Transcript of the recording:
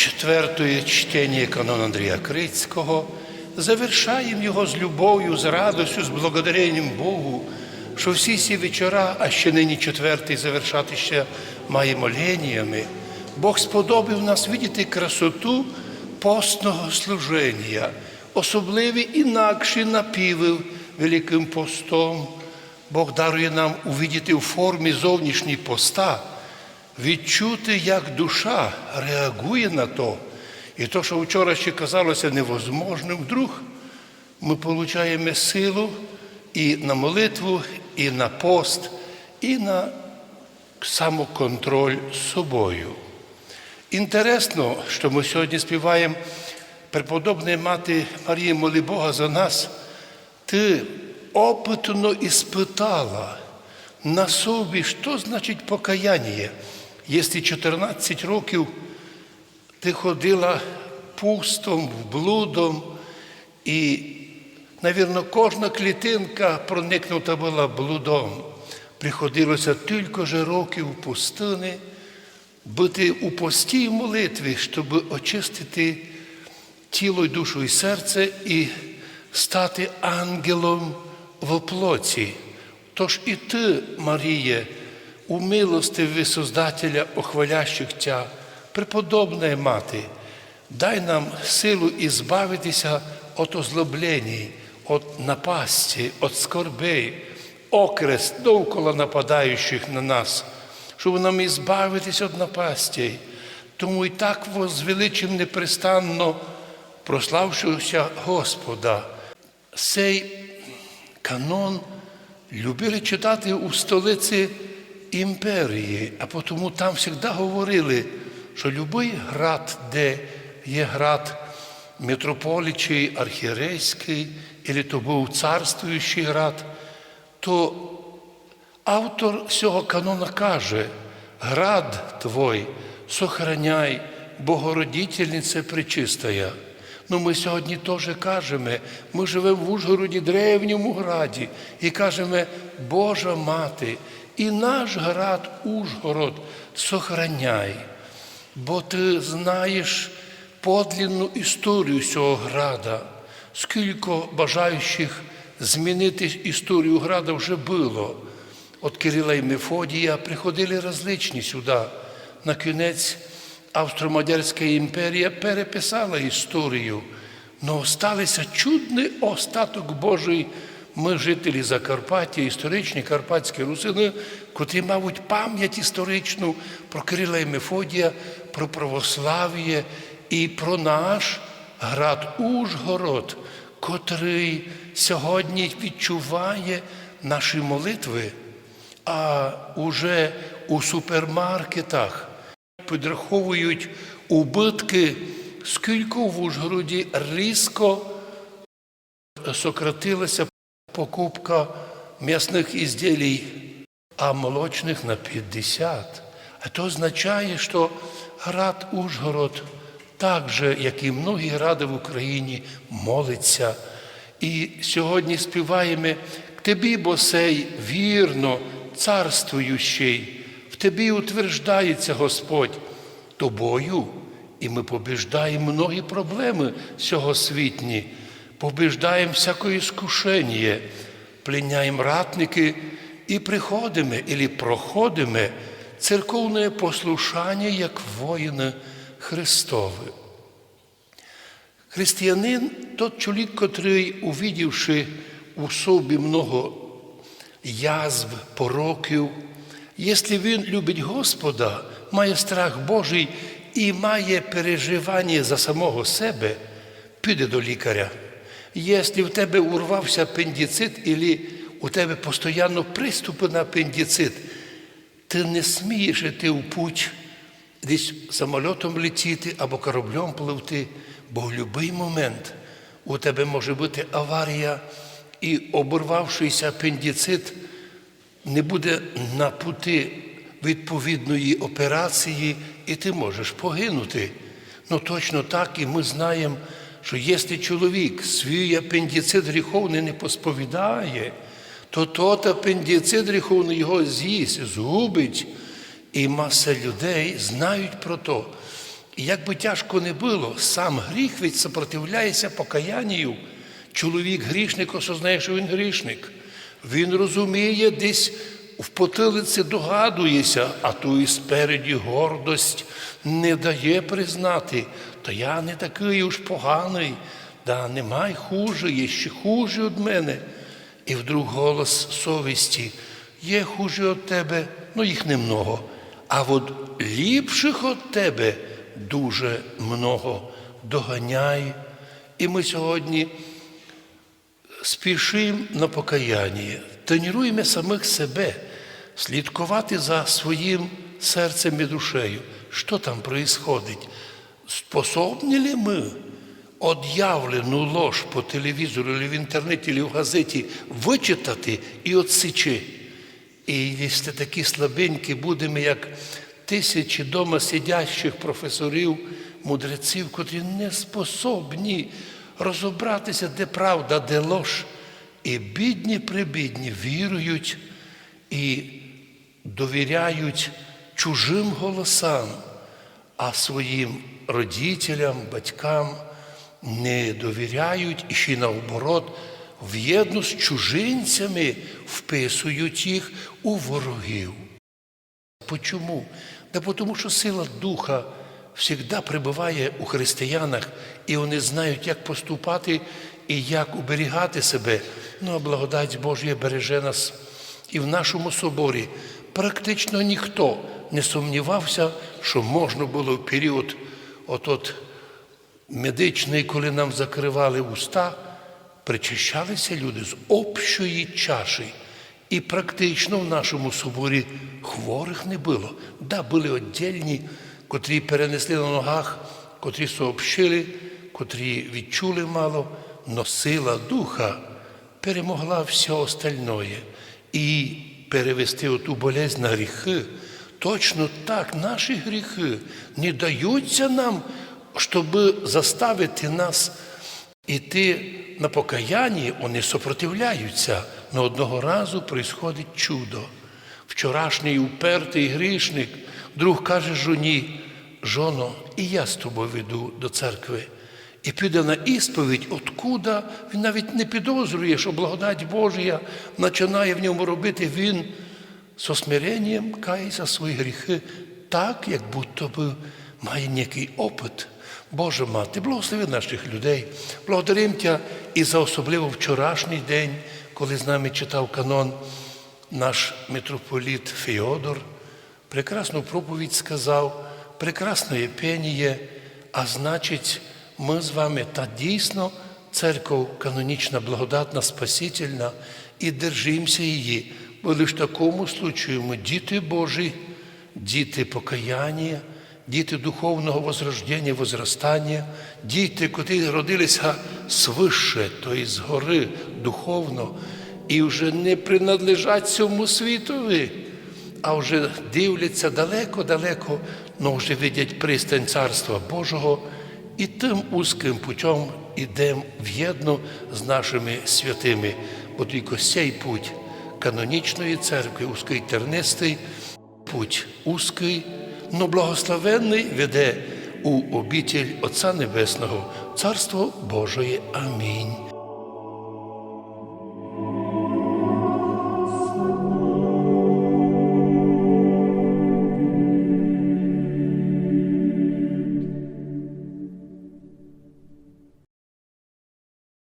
четвертое чтение канона Андрія Крицького, завершаємо його з любов'ю, з радостю, з благодаренням Богу, що всі ці вечора, а ще нині четвертий завершати ще маємо леніями. Бог сподобав нас видіти красоту постного служення, особливі інакші напіви Великим постом. Бог дарує нам увидіти у формі зовнішній поста, відчути, як душа реагує на то. І то, що вчора ще казалося невозможним, вдруг ми отримуємо силу і на молитву, і на пост, і на самоконтроль з собою. Інтересно, що ми сьогодні співаємо преподобна мати Марія, моли Бога за нас. Ти опитно іспитала на собі, що значить покаяння. Якщо 14 років ти ходила пустом, блудом, і, навірно, кожна клітинка проникнута була блудом. Приходилося тільки ж років пустини бути у постій молитві, щоб очистити тіло, душу і серце і стати ангелом в плоті. Тож і ти, Маріє, у милостиві Создателя, охвалящих Тя, преподобна мати, дай нам силу ізбавитися від озлоблень, від напасті, від скорбей, окрест довкола нападаючих на нас, щоб нам ізбавитися від напастей. Тому і так возвеличим непрестанно прославшися Господа. Цей канон любили читати у столиці імперії, а тому там завжди говорили, що будь-який град, де є град митрополічий, архієрейський, або то був царствуючий град, то автор цього канона каже, град твой сохраняй, Богородительниця пречистая. Ну, ми сьогодні теж кажемо, ми живемо в Ужгороді, древньому граді, і кажемо, Божа мати, і наш град Ужгород сохраняй, бо ти знаєш подлинну історію цього града, скільки бажаючих змінити історію града вже було. От Кирила і Мефодія приходили различні сюди. На кінець Австро-Мадярська імперія переписала історію, але сталося чудний остаток Божий. Ми, жителі Закарпаття, історичні карпатські русини, котрі, мабуть, пам'ять історичну про Кирила і Мефодія, про православ'я і про наш град Ужгород, котрий сьогодні відчуває наші молитви, а уже у супермаркетах підраховують убитки, скільки в Ужгороді різко сократилася покупка м'ясних ізділій, а молочних на 50. А то означає, що град Ужгород, так же, як і многі гради в Україні, молиться. І сьогодні співаємо к тобі, босей, вірно, царствуючий, в тобі утверждається Господь тобою, і ми побіждаємо многі проблеми цього побіждаємо всякое іскушення, пленяємо ратники і приходимо, і проходимо церковне послушання як воїни Христові. Християнин тот чоловік, котрий, увидівши у собі много язв, пороків, якщо він любить Господа, має страх Божий і має переживання за самого себе, піде до лікаря. Якщо в тебе урвався апендицит, або у тебе постійно приступи на апендицит, ти не смієш йти в путь, десь самольотом летіти або кораблем пливти, бо в будь-який момент у тебе може бути аварія, і оборвавшийся апендицит не буде на пути відповідної операції, і ти можеш погинути. Ну точно так, і ми знаємо, що якщо чоловік свій апендицит гріховний не посповідає, то тот апендицит гріховний його з'їсть, згубить. І маса людей знають про то. І як би тяжко не було, сам гріх від сопротивляється покаянню. Чоловік грішник осознає, що він грішник. Він розуміє, десь в потилиці догадується, а то і спереді гордость не дає признати, то я не такий уж поганий, да немає хуже, є ще хуже від мене. І вдруг голос совісті є хуже від тебе, ну їх немного, а от ліпших від тебе дуже много. Доганяй. І ми сьогодні спішимо на покаяння, тренуємо самих себе, слідкувати за своїм серцем і душею. Що там происходить? Способні ли ми од'явлену лож по телевізору, чи в інтернеті, чи в газеті вичитати і отсічи? І якщо такі слабенькі будемо, як тисячі дома сидящих професорів, мудреців, котрі не способні розібратися, де правда, де лож, і бідні прибідні вірують і довіряють чужим голосам, а своїм родителям, батькам не довіряють і ще й наоборот, в'єдно з чужинцями вписують їх у ворогів. Почому? Да тому що сила Духа завжди пребуває у християнах, і вони знають, як поступати і як уберігати себе. Ну, а благодать Божія береже нас. І в нашому соборі практично ніхто не сумнівався, що можна було в період от-от медичний, коли нам закривали уста, причащалися люди з общої чаші. І практично в нашому соборі хворих не було. Да, були віддільні, котрі перенесли на ногах, котрі сообщили, котрі відчули мало, но сила духа перемогла все остальное. І перевести оту болезнь на гріхи. Точно так, наші гріхи не даються нам, щоб заставити нас іти на покаянні, вони сопротивляються. Но одного разу происходить чудо. Вчорашній упертий грішник, друг каже жоні, жоно, і я з тобою веду до церкви. І піде на ісповідь, откуда він навіть не підозрює, що благодать Божія починає в ньому робити він з осмиренням кає за свої гріхи, так, як будто би має який опит. Боже мати, благослови наших людей. Благодарим Тя і за особливо вчорашній день, коли з нами читав канон наш митрополіт Феодор. Прекрасну проповідь сказав, прекрасне пеніє, а значить, ми з вами та дійсно церков канонічна, благодатна, спасительна, і держимося її, бо лише в такому случаю ми діти Божі, діти покаяння, діти духовного возрождення, возростання, діти, котрі родилися свише, тобто згори духовно, і вже не принадлежать цьому світові, а вже дивляться далеко-далеко, але вже видять пристань Царства Божого. І тим узким путем ідемо в'єдно з нашими святими, бо тільки цей путь канонічної церкви, узкий тернистий, путь узкий, но благословенний веде у обітель Отця Небесного, Царство Божої. Амінь.